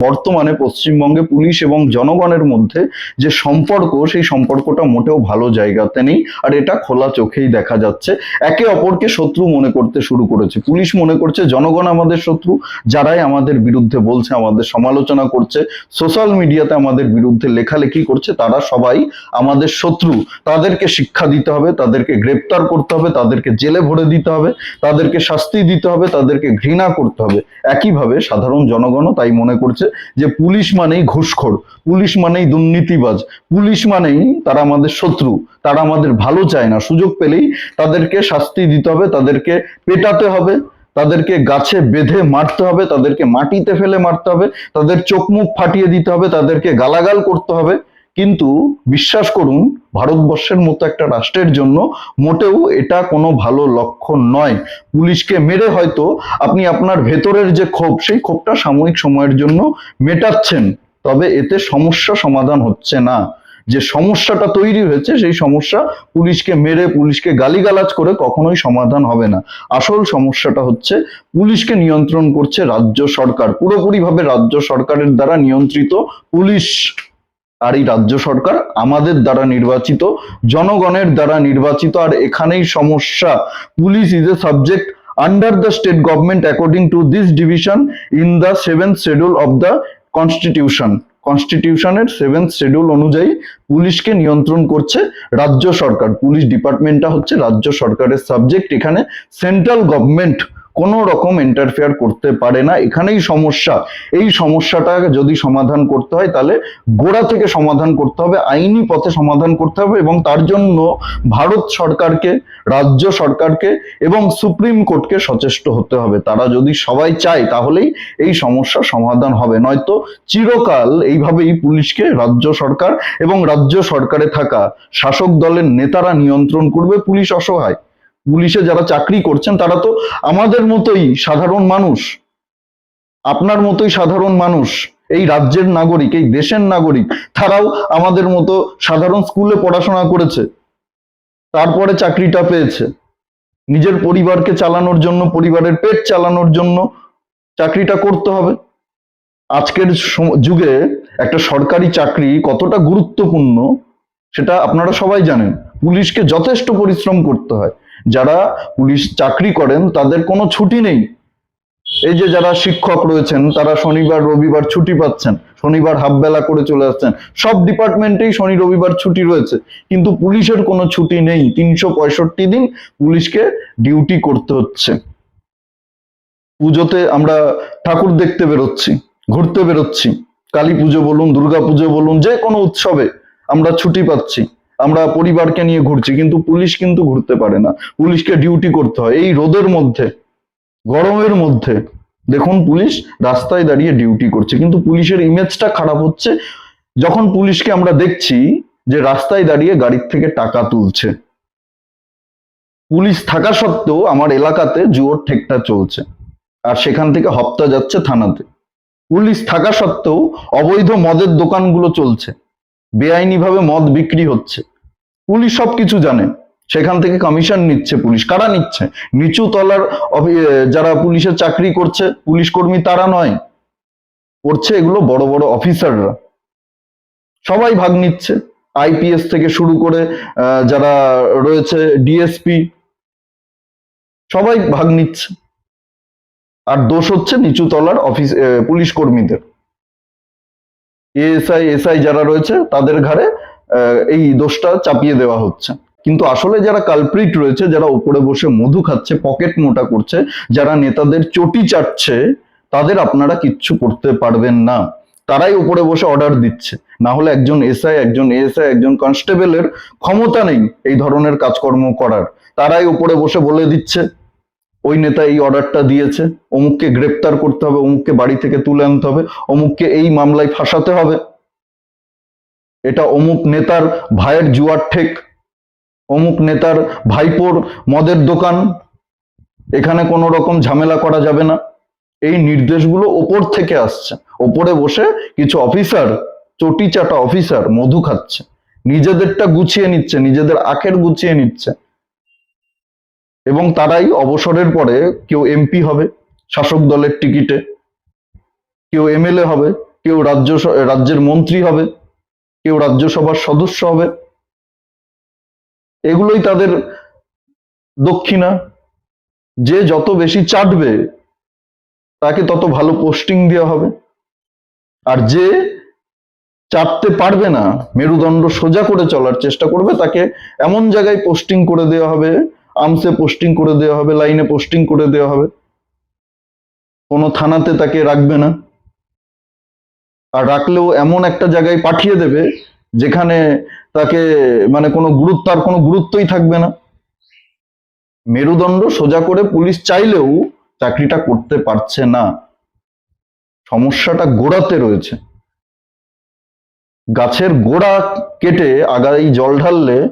বর্তমানে পশ্চিমবঙ্গে পুলিশ এবং জনগণের মধ্যে যে সম্পর্ক, সেই সম্পর্কটা মোটেও ভালো জায়গাতে নেই। আর এটা খোলা চোখেই দেখা যাচ্ছে। একে অপরকে শত্রু মনে করতে শুরু করেছে। পুলিশ মনে করছে, জনগণ আমাদের শত্রু, যারাই আমাদের বিরুদ্ধে বলছে, আমাদের সমালোচনা করছে, সোশ্যাল মিডিয়াতে আমাদের বিরুদ্ধে লেখালেখি করছে, তারা সবাই আমাদের শত্রু। তাদেরকে শিক্ষা দিতে হবে, তাদেরকে গ্রেপ্তার করতে হবে, তাদেরকে জেলে ভরে দিতে হবে, তাদেরকে শাস্তি দিতে হবে, তাদেরকে ঘৃণা করতে হবে। একইভাবে সাধারণ জনগণও তাই মনে করছে। যে পুলিশ মানেই ঘুষখোর, পুলিশ মানেই দুর্নীতিবাজ, পুলিশ মানেই তারা আমাদের শত্রু, তারা আমাদের ভালো চায় না। সুযোগ পেলেই তাদেরকে শাস্তি দিতে হবে, তাদেরকে পেটাতে হবে, তাদেরকে গাছে বেঁধে মারতে হবে, তাদেরকে মাটিতে ফেলে মারতে হবে, তাদের চোখ মুখ ফাটিয়ে দিতে হবে, তাদেরকে গালাগাল করতে হবে। কিন্তু বিশ্বাস করুন, ভারতবর্ষের মতো একটা রাষ্ট্রের জন্য মোটেও এটা কোনো ভালো লক্ষণ নয়। পুলিশকে মেরে হয়তো আপনি আপনার ভেতরের যে ক্ষোভ, সেই ক্ষোভটা সাময়িক সময়ের জন্য মেটাচ্ছেন, তবে এতে সমস্যা সমাধান হচ্ছে না। যে সমস্যাটা তৈরি হয়েছে, সেই সমস্যা পুলিশকে মেরে, পুলিশকে গালিগালাজ করে কখনোই সমাধান হবে না। আসল সমস্যাটা হচ্ছে পুলিশকে নিয়ন্ত্রণ করছে রাজ্য সরকার। পুরোপুরিভাবে রাজ্য সরকারের দ্বারা নিয়ন্ত্রিত পুলিশ। আর এই রাজ্য সরকার আমাদের দ্বারা নির্বাচিত, জনগণের দ্বারা নির্বাচিত, আর এখানেই সমস্যা। Police is a subject under the state government according to this division in the seventh schedule of the constitution কনস্টিটিউশনের seventh schedule অনুযায়ী পুলিশকে নিয়ন্ত্রণ করছে রাজ্য সরকার। পুলিশ ডিপার্টমেন্টটা হচ্ছে রাজ্য সরকারের সাবজেক্ট এখানে সেন্ট্রাল গভর্নমেন্ট কোনো রকম ইন্টারফেয়ার করতে পারে না। এখানেই সমস্যা। এই সমস্যাটা যদি সমাধান করতে হয়, তাহলে গোড়া থেকে সমাধান করতে হবে, আইনি পথে সমাধান করতে হবে এবং তার জন্য ভারত সরকারকে, রাজ্য সরকারকে এবং সুপ্রিম কোর্টকে সচেষ্ট হতে হবে। তারা যদি সবাই চায়, তাহলেই এই সমস্যার সমাধান হবে। নয়তো চিরকাল এইভাবেই পুলিশকে রাজ্য সরকার এবং রাজ্য সরকারে থাকা শাসক দলের নেতারা নিয়ন্ত্রণ করবে, পুলিশ অসহায়। পুলিশে যারা চাকরি করছেন, তারা তো আমাদের মতোই সাধারণ মানুষ। আপনার মতোই সাধারণ মানুষ। এই রাজ্যের নাগরিক, এই দেশের নাগরিক, তারাও আমাদের মতো সাধারণ স্কুলে পড়াশোনা করেছে। তারপরে চাকরিটা পেয়েছে। নিজের পরিবারকে চালানোর জন্য, পরিবারের পেট চালানোর জন্য চাকরিটা করতে হবে। আজকের যুগে একটা সরকারি চাকরি কতটা গুরুত্বপূর্ণ, সেটা আপনারা সবাই জানেন। পুলিশকে যথেষ্ট পরিশ্রম করতে হয়। যারা পুলিশ চাকরি করেন, তাদের কোনো ছুটি নেই। এই যে যারা শিক্ষক রয়েছেন, তারা শনিবার, রবিবার ছুটি পাচ্ছেন। শনিবার হাফ বেলা করে চলে আসছেন। সব ডিপার্টমেন্টেই শনি, রবিবার ছুটি রয়েছে। কিন্তু পুলিশের কোনো ছুটি নেই। তিনশো পঁয়ষট্টি দিন পুলিশকে ডিউটি করতে হচ্ছে। পুজোতে আমরা ঠাকুর দেখতে বেরোচ্ছি, ঘুরতে বেরোচ্ছি। কালী পুজো বলুন, দুর্গা পুজো বলুন, যে কোনো উৎসবে আমরা ছুটি পাচ্ছি। আমরা পরিবারকে নিয়ে ঘুরছি, কিন্তু পুলিশ কিন্তু ঘুরতে পারে না। পুলিশকে ডিউটি করতে হয়। এই রোদের মধ্যে, গরমের মধ্যে, দেখুন পুলিশ রাস্তায় দাঁড়িয়ে ডিউটি করছে, কিন্তু পুলিশের ইমেজটা খারাপ হচ্ছে। যখন পুলিশকে আমরা দেখছি যে রাস্তায় দাঁড়িয়ে গাড়ির থেকে টাকা তুলছে, পুলিশ থাকা সত্ত্বেও আমার এলাকাতে জুয়োর ঠেকটা চলছে, আর সেখান থেকে হপ্তা যাচ্ছে থানাতে। পুলিশ থাকা সত্ত্বেও অবৈধ মদের দোকানগুলো চলছে। বেআইনিভাবে মদ বিক্রি হচ্ছে। পুলিশ সবকিছু জানে। সেখান থেকে কমিশন নিচ্ছে পুলিশ। কারা নিচ্ছে? নিচু তলার যারা পুলিশের চাকরি করছে, পুলিশ কর্মী তারা নয়। করছে এগুলো বড় বড় অফিসাররা। সবাই ভাগ নিচ্ছে। আইপিএস থেকে শুরু করে যারা রয়েছে, ডিএসপি, সবাই ভাগ নিচ্ছে। আর দোষ হচ্ছে নিচু তলার অফিস পুলিশ কর্মীদের। এএসআই, এসআই যারা রয়েছে তাদের ঘাড়ে এই দোষটা চাপিয়ে দেওয়া হচ্ছে। কিন্তু আসলে যারা কালপ্রিট রয়েছে, যারা উপরে বসে মধু খাচ্ছে পকেট মোটা করছে, যারা নেতাদের চটি চাটছে, তাদের আপনারা কিচ্ছু করতে পারবেন না। তারাই উপরে বসে অর্ডার দিচ্ছে। না হলে একজন এসআই, একজন এএসআই, একজন কনস্টেবলের ক্ষমতা নেই এই ধরনের কাজকর্ম করার। তারাই উপরে বসে বলে দিচ্ছে। ওই নেতা এই অর্ডারটা দিয়েছে, অমুককে গ্রেপ্তার করতে হবে, অমুককে বাড়ি থেকে তুলে আনতে হবে, অমুককে এই মামলায় ফাঁসাতে হবে। এটা অমুক নেতার ভাইয়ের জুয়ার ঠেক, অমুক নেতার ভাইপোর মদের দোকান, এখানে কোনো রকম ঝামেলা করা যাবে না। এই নির্দেশগুলো ওপর থেকে আসছে। ওপরে বসে কিছু অফিসার, চটি চাটা অফিসার মধু খাচ্ছে। নিজেদেরটা গুছিয়ে নিচ্ছে, নিজেদের আখের গুছিয়ে নিচ্ছে। এবং তারাই অবসরের পরে কেউ এমপি হবে, শাসক দলের টিকিটে। কেউ এমএলএ হবে, কেউ রাজ্য রাজ্যের মন্ত্রী হবে, কেউ রাজ্যসভার সদস্য হবে। এগুলোই তাদের দক্ষিণা। যে যত বেশি চাটবে, তাকে তত ভালো পোস্টিং দেওয়া হবে। আর যে চাটতে পারবে না, মেরুদণ্ড সোজা করে চলার চেষ্টা করবে, তাকে এমন জায়গায় পোস্টিং করে দেওয়া হবে আমসে পোস্টিং করে দেওয়া হবে লাইনে পোস্টিং করে দেওয়া হবে। কোনো থানাতে তাকে রাখবে না। আর রাখলেও এমন একটা জায়গায় পাঠিয়ে দেবে, যেখানে তাকে মানে কোনো গুরুত্ব, আর কোনো গুরুত্বই থাকবে না। মেরুদণ্ড সোজা করে পুলিশ চাইলেও চাকরিটা করতে পারছে না। সমস্যাটা গোড়াতে রয়েছে। গাছের গোড়া কেটে আগাই জল ঢাললে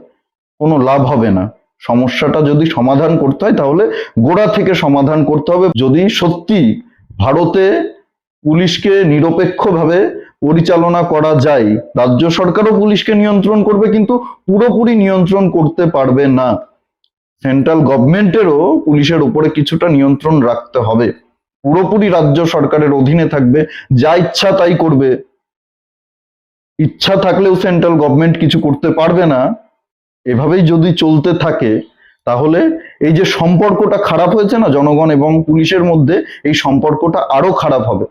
কোনো লাভ হবে না। সমস্যাটা যদি সমাধান করতে হয়, তাহলে গোড়া থেকে সমাধান করতে হবে। যদি সত্যি ভারতে পুলিশকে নিরপেক্ষভাবে পরিচালনা করা যায়, রাজ্য সরকারও পুলিশকে নিয়ন্ত্রণ করবে, কিন্তু পুরোপুরি নিয়ন্ত্রণ করতে পারবে না। সেন্ট্রাল গভর্নমেন্টেরও পুলিশের উপরে কিছুটা নিয়ন্ত্রণ রাখতে হবে। পুরোপুরি রাজ্য সরকারের অধীনে থাকবে, যা ইচ্ছা তাই করবে। ইচ্ছা থাকলেও সেন্ট্রাল গভর্নমেন্ট কিছু করতে পারবে না। এভাবেই যদি চলতে থাকে, তাহলে এই যে সম্পর্কটা খারাপ হয়েছে না জনগণ এবং পুলিশের মধ্যে, এই সম্পর্কটা আরও খারাপ হবে।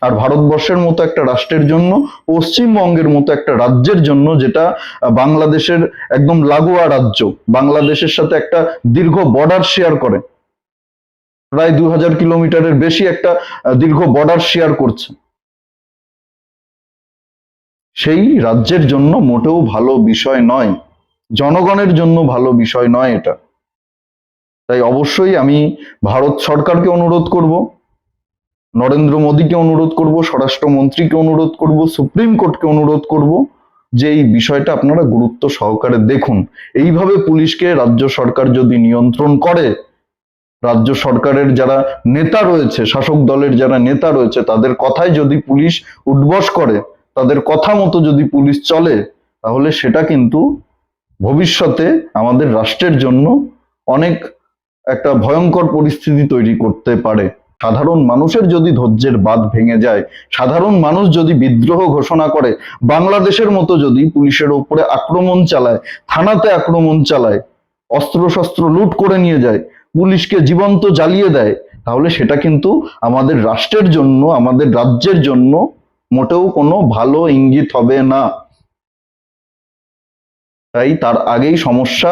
আর ভারতবর্ষের মতো একটা রাষ্ট্রের জন্য, পশ্চিমবঙ্গের মতো একটা রাজ্যের জন্য, যেটা বাংলাদেশের একদম লাগোয়া রাজ্য, বাংলাদেশের সাথে একটা দীর্ঘ বর্ডার শেয়ার করে। প্রায় দু হাজার কিলোমিটারের বেশি একটা দীর্ঘ বর্ডার শেয়ার করছে। সেই রাজ্যের জন্য মোটেও ভালো বিষয় নয়। জনগণের জন্য ভালো বিষয় নয় এটা। তাই অবশ্যই আমি ভারত সরকারকে অনুরোধ করব, নরেন্দ্র মোদীকে অনুরোধ করব, স্বরাষ্ট্রমন্ত্রীকে অনুরোধ করব, সুপ্রিম কোর্টকে অনুরোধ করব যে এই বিষয়টা আপনারা গুরুত্ব সহকারে দেখুন। এইভাবে পুলিশকে রাজ্য সরকার যদি নিয়ন্ত্রণ করে, রাজ্য সরকারের যারা নেতা রয়েছে, শাসক দলের যারা নেতা রয়েছে, তাদের কথায় যদি পুলিশ উদ্বস করে, তাদের কথা মতো যদি পুলিশ চলে, তাহলে সেটা কিন্তু ভবিষ্যতে আমাদের রাষ্ট্রের জন্য অনেক একটা ভয়ঙ্কর পরিস্থিতি তৈরি করতে পারে। সাধারণ মানুষের যদি ধৈর্যের বাদ ভেঙে যায়, সাধারণ মানুষ যদি বিদ্রোহ ঘোষণা করে, বাংলাদেশের মতো যদি পুলিশের ওপরে আক্রমণ চালায়, থানাতে আক্রমণ চালায়, অস্ত্রশস্ত্র লুট করে নিয়ে যায়, পুলিশকে জীবন্ত জ্বালিয়ে দেয়, তাহলে সেটা কিন্তু আমাদের রাষ্ট্রের জন্য, আমাদের রাজ্যের জন্য মোটেও কোনো ভালো ইঙ্গিত হবে না। তাই তার আগেই সমস্যা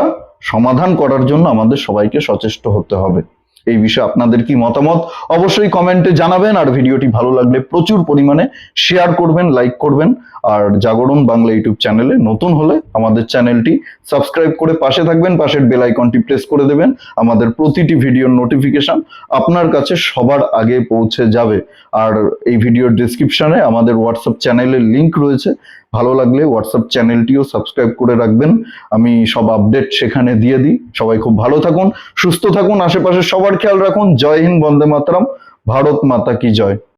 সমাধান করার জন্য আমাদের সবাইকে সচেষ্ট হতে হবে। এই বিষয়ে আপনাদের কি মতামত অবশ্যই কমেন্টে জানাবেন আর ভিডিওটি ভালো লাগলে প্রচুর পরিমাণে শেয়ার করবেন লাইক করবেন। আর জাগরণ বাংলা ইউটিউব চ্যানেলে নতুন হলে আমাদের চ্যানেলটি সাবস্ক্রাইব করে পাশে থাকবেন, পাশের বেল আইকনটি প্রেস করে দেবেন। আমাদের প্রতিটি ভিডিওর নোটিফিকেশন আপনার কাছে সবার আগে পৌঁছে যাবে। আর এই ভিডিওর ডিসক্রিপশনে আমাদের হোয়াটসঅ্যাপ চ্যানেলের লিংক রয়েছে। ভালো লাগলে হোয়াটসঅ্যাপ চ্যানেলটিও সাবস্ক্রাইব করে রাখবেন। আমি সব আপডেট সেখানে দিয়ে দিই। সবাই খুব ভালো থাকুন, সুস্থ থাকুন, আশেপাশে সবার খেয়াল রাখুন। জয় হিন্দ, বন্দে মাতরম, ভারত মাতা কি জয়।